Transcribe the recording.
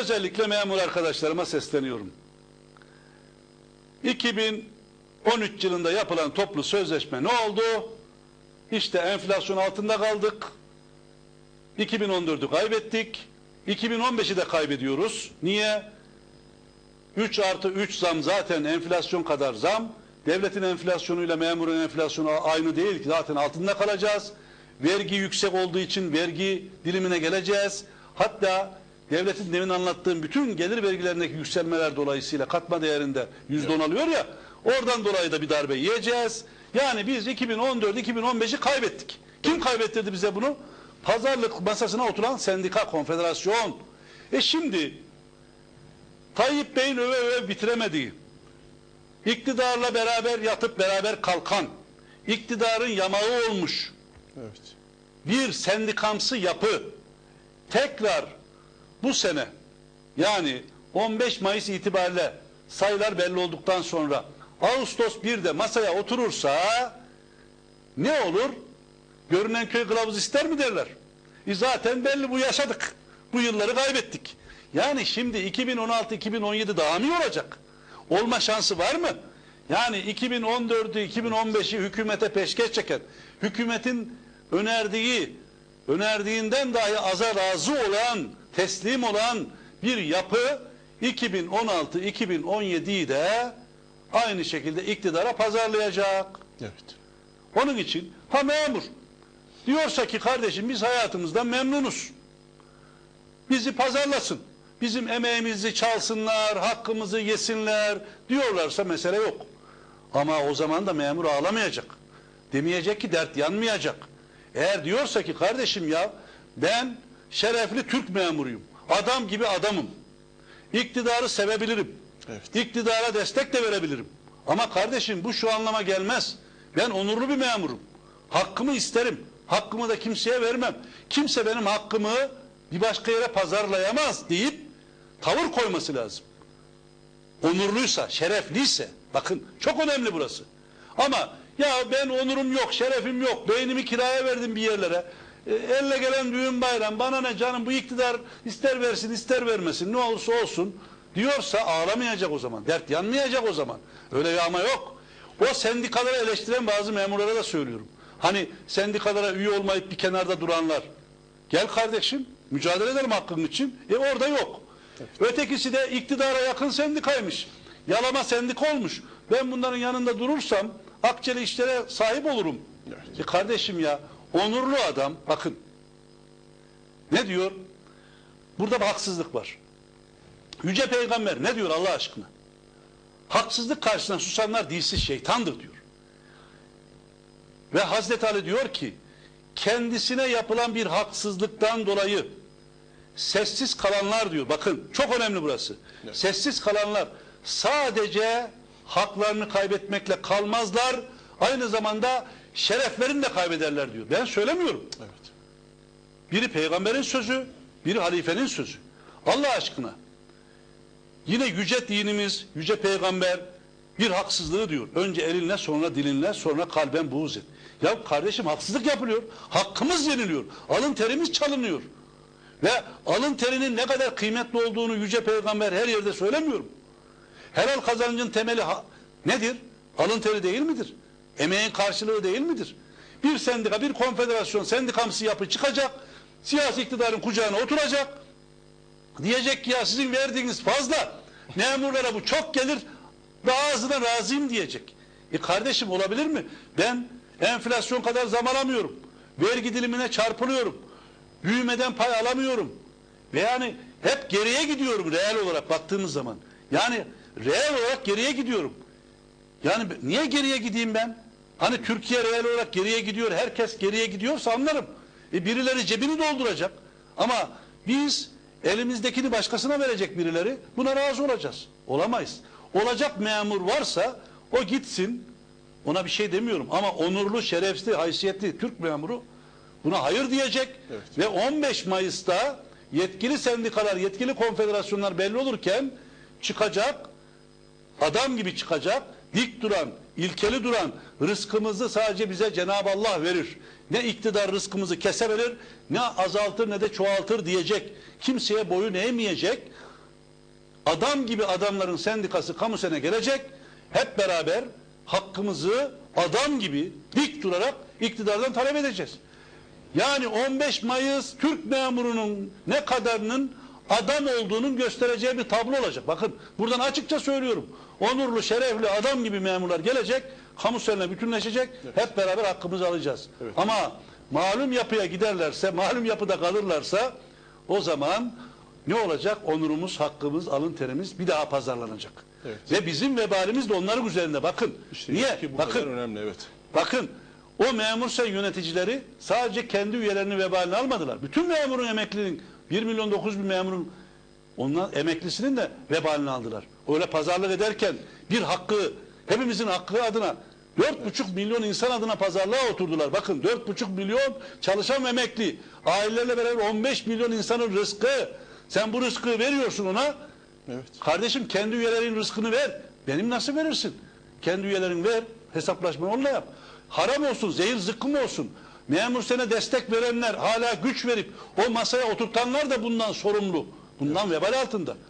Özellikle memur arkadaşlarıma sesleniyorum. 2013 yılında yapılan toplu sözleşme ne oldu? İşte enflasyon altında kaldık. 2014'ü kaybettik. 2015'i de kaybediyoruz. Niye? 3 artı 3 zam zaten enflasyon kadar zam. Devletin enflasyonuyla memurun enflasyonu aynı değil ki zaten altında kalacağız. Vergi yüksek olduğu için vergi dilimine geleceğiz. Hatta devletin demin anlattığım bütün gelir vergilerindeki yükselmeler dolayısıyla katma değerinde yüzde on alıyor ya oradan dolayı da bir darbe yiyeceğiz. Yani biz 2014-2015'i kaybettik. Kim kaybettirdi bize bunu? Pazarlık masasına oturan sendika, konfederasyon. E şimdi Tayyip Bey'in öve öve bitiremediği, iktidarla beraber yatıp beraber kalkan, iktidarın yamağı olmuş Evet. bir sendikamsı yapı tekrar bu sene yani 15 Mayıs itibariyle sayılar belli olduktan sonra Ağustos 1'de masaya oturursa ne olur? Görünen köy kılavuz ister mi derler. E zaten belli bu yaşadık. Bu yılları kaybettik. Yani şimdi 2016-2017 daha mı olacak? Olma şansı var mı? Yani 2014'ü 2015'i hükümete peşkeş çeken, hükümetin önerdiği, önerdiğinden dahi aza razı olan, teslim olan bir yapı 2016-2017'yi de aynı şekilde iktidara pazarlayacak. Evet. Onun için ha memur diyorsa ki kardeşim biz hayatımızdan memnunuz. Bizi pazarlasın. Bizim emeğimizi çalsınlar, hakkımızı yesinler diyorlarsa mesele yok. Ama o zaman da memur ağlamayacak. Demeyecek ki dert yanmayacak. Eğer diyorsa ki kardeşim ya ben şerefli Türk memuruyum. Adam gibi adamım. İktidarı sevebilirim. Evet. İktidara destek de verebilirim. Ama kardeşim bu şu anlama gelmez. Ben onurlu bir memurum. Hakkımı isterim. Hakkımı da kimseye vermem. Kimse benim hakkımı bir başka yere pazarlayamaz deyip tavır koyması lazım. Onurluysa, şerefliyse, bakın çok önemli burası. Ama ya ben onurum yok, şerefim yok, beynimi kiraya verdim bir yerlere. E, elle gelen düğün bayram, bana ne canım bu iktidar ister versin ister vermesin ne olursa olsun diyorsa ağlamayacak o zaman. Dert yanmayacak o zaman. Öyle ama yok. O sendikaları eleştiren bazı memurlara da söylüyorum. Hani sendikalara üye olmayıp bir kenarda duranlar. Gel kardeşim mücadele edelim hakkın için. E orada yok. Ötekisi de iktidara yakın sendikaymış. Yalama sendika olmuş. Ben bunların yanında durursam akçeli işlere sahip olurum. Evet. E kardeşim ya onurlu adam bakın ne diyor? Burada bir haksızlık var. Yüce Peygamber ne diyor Allah aşkına? Haksızlık karşısında susanlar dilsiz şeytandır diyor. Ve Hazreti Ali diyor ki kendisine yapılan bir haksızlıktan dolayı sessiz kalanlar diyor. Bakın çok önemli burası. Evet. Sessiz kalanlar sadece haklarını kaybetmekle kalmazlar. Aynı zamanda şereflerini de kaybederler diyor. Ben söylemiyorum. Evet. Biri peygamberin sözü, biri halifenin sözü. Allah aşkına. Yine yüce dinimiz, yüce peygamber bir haksızlığı diyor. Önce elinle, sonra dilinle, sonra kalben buğz et. Ya kardeşim haksızlık yapılıyor. Hakkımız yeniliyor. Alın terimiz çalınıyor. Ve alın terinin ne kadar kıymetli olduğunu yüce peygamber her yerde söylemiyorum. Helal kazancın temeli nedir? Alın teri değil midir? Emeğin karşılığı değil midir? Bir sendika, bir konfederasyon sendikamsı yapı çıkacak, siyasi iktidarın kucağına oturacak, diyecek ki ya sizin verdiğiniz fazla, memurlara bu çok gelir ve ağzına razıyım diyecek. E kardeşim olabilir mi? Ben enflasyon kadar zam alamıyorum. Vergi dilimine çarpılıyorum. Büyümeden pay alamıyorum. Ve yani hep geriye gidiyorum reel olarak baktığımız zaman. Yani reel olarak geriye gidiyorum. Yani niye geriye gideyim ben? Hani Türkiye reel olarak geriye gidiyor, herkes geriye gidiyorsa anlarım. E birileri cebini dolduracak. Ama biz elimizdekini başkasına verecek birileri buna razı olacağız. Olamayız. Olacak memur varsa o gitsin. Ona bir şey demiyorum ama onurlu, şerefli, haysiyetli Türk memuru buna hayır diyecek Evet. ve 15 Mayıs'ta yetkili sendikalar, yetkili konfederasyonlar belli olurken çıkacak adam gibi çıkacak, dik duran, ilkeli duran, rızkımızı sadece bize Cenab-ı Allah verir. Ne iktidar rızkımızı kesebilir, ne azaltır ne de çoğaltır diyecek. Kimseye boyun eğmeyecek, adam gibi adamların sendikası kamu sene gelecek. Hep beraber hakkımızı adam gibi dik durarak iktidardan talep edeceğiz. Yani 15 Mayıs Türk memurunun ne kadarının adam olduğunun göstereceği bir tablo olacak. Bakın buradan açıkça söylüyorum. Onurlu, şerefli, adam gibi memurlar gelecek, kamu seninle bütünleşecek, hep beraber hakkımızı alacağız. Ama malum yapıya giderlerse, malum yapıda kalırlarsa o zaman ne olacak? Onurumuz, hakkımız, alın terimiz bir daha pazarlanacak. Evet. Ve bizim vebalimiz de onların üzerinde. Bakın. İşte Niye? ki bu Bakın. kadar önemli evet. Bakın o memur sen yöneticileri sadece kendi üyelerinin vebalini almadılar. Bütün memurun emeklinin 1 milyon 9 bin memurun ondan emeklisinin de vebalini aldılar. Öyle pazarlık ederken bir hakkı hepimizin hakkı adına 4,5 milyon insan adına pazarlığa oturdular. Bakın 4,5 milyon çalışan emekli ailelerle beraber 15 milyon insanın rızkı sen bu rızkı veriyorsun ona Evet. Kardeşim kendi üyelerin rızkını ver. Benim nasıl verirsin? Kendi üyelerin ver. Hesaplaşma onunla yap. Haram olsun, zehir zıkkım olsun. Memur sana destek verenler, hala güç verip o masaya oturtanlar da bundan sorumlu. Bundan vebal altında.